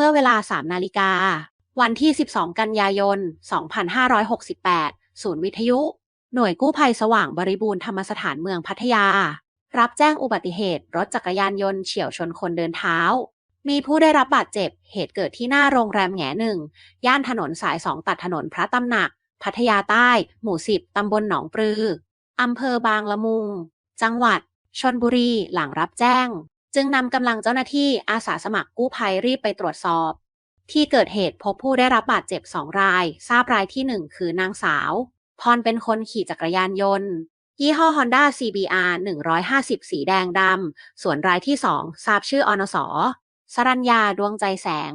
เมื่อเวลา 3 นาฬิกา วันที่ 12 กันยายน 2568 ศูนย์วิทยุ หน่วยกู้ภัยสว่างบริบูรณ์ธรรมสถานเมืองพัทยา รับแจ้งอุบัติเหตุรถจักรยานยนต์เฉียวชนคนเดินเท้า มีผู้ได้รับบาดเจ็บ เหตุเกิดที่หน้าโรงแรมแหงหนึ่ง ย่านถนนสายสองตัดถนนพระตำหนัก พัทยาใต้ หมู่สิบตำบลหนองปลืออำเภอบางละมุง จังหวัดชนบุรีหลังรับแจ้ง จึงนำกำลังเจ้าหน้าที่อาสาสมัครกู้ภัยรีบไปตรวจสอบ ที่เกิดเหตุพบผู้ได้รับบาดเจ็บสองราย ทราบรายที่หนึ่งคือนางสาว พรเป็นคนขี่จักรยานยนต์ ยี่ห้อ Honda CBR 150 สีแดงดำ ส่วนรายที่2ทราบชื่ออนสสรัญญาดวงใจแสง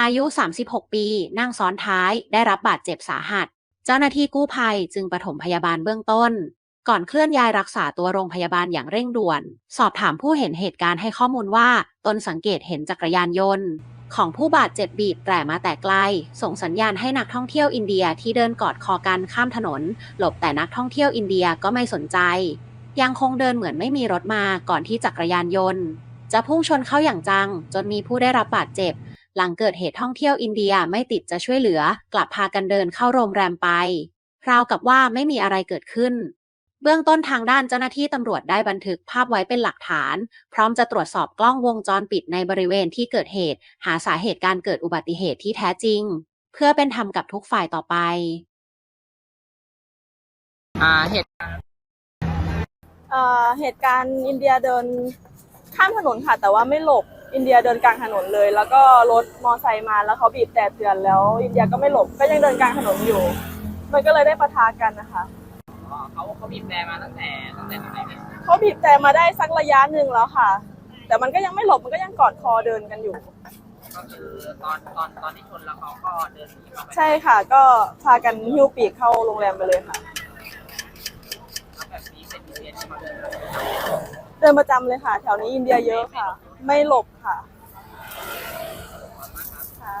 อายุ 36 ปี นั่งซ้อนท้ายได้รับบาดเจ็บสาหัส เจ้าหน้าที่กู้ภัยจึงปฐมพยาบาลเบื้องต้น ก่อนเคลื่อนย้ายรักษาตัวโรงพยาบาลอย่างเร่งด่วน สอบถามผู้เห็นเหตุการณ์ให้ข้อมูลว่า ตนสังเกตเห็นจักรยานยนต์ ของผู้บาดเจ็บบีบแตรมาแต่ไกล ส่งสัญญาณให้นักท่องเที่ยวอินเดียที่เดินกอดคอกันข้ามถนน หลบแต่นักท่องเที่ยวอินเดียก็ไม่สนใจ ยังคงเดินเหมือนไม่มีรถมาก่อนที่จักรยานยนต์ จะพุ่งชนเข้าอย่างจัง จนมีผู้ได้รับบาดเจ็บ หลังเกิดเหตุท่องเที่ยวอินเดียไม่ติดจะช่วยเหลือ กลับพากันเดินเข้าโรงแรมไปราวกับว่าไม่มีอะไรเกิดขึ้น เบื้องต้นทางด้านเจ้าหน้าที่ตำรวจได้บันทึกภาพไว้เป็นหลักฐาน พร้อมจะตรวจสอบกล้องวงจรปิดในบริเวณที่เกิดเหตุ หาสาเหตุการเกิดอุบัติเหตุที่แท้จริง เพื่อเป็นธรรมกับทุกฝ่ายต่อไป อ่าเหตุเอ่อเหตุการณ์อินเดียเดินข้ามถนนค่ะ แต่ว่าไม่หลบอินเดียเดินกลางถนนเลย แล้วก็รถมอไซค์มาแล้วเขาบีบแต่เตือนแล้ว อินเดียก็ไม่หลบก็ยังเดินกลางถนนอยู่ มันก็เลยได้ปะทะกันนะคะ เขาเขาบีบแต่มาตั้งแต่ตั้งแต่ตอไหนเนี่ยเขาบีบแต่มาได้สักระยะหนึ่งแล้วค่ะ แต่มันก็ยังไม่หลบมันก็ยังกอดคอเดินกันอยู่ ก็คือตอนตอนตอนที่ชนแล้วเขาก็เดินใช่ค่ะ ก็พากันหิ้วปีกเข้าโรงแรมไปเลยค่ะเดินประจำเลยค่ะ แถวนี้อินเดียเยอะค่ะ ไม่หลบค่ะค่ะ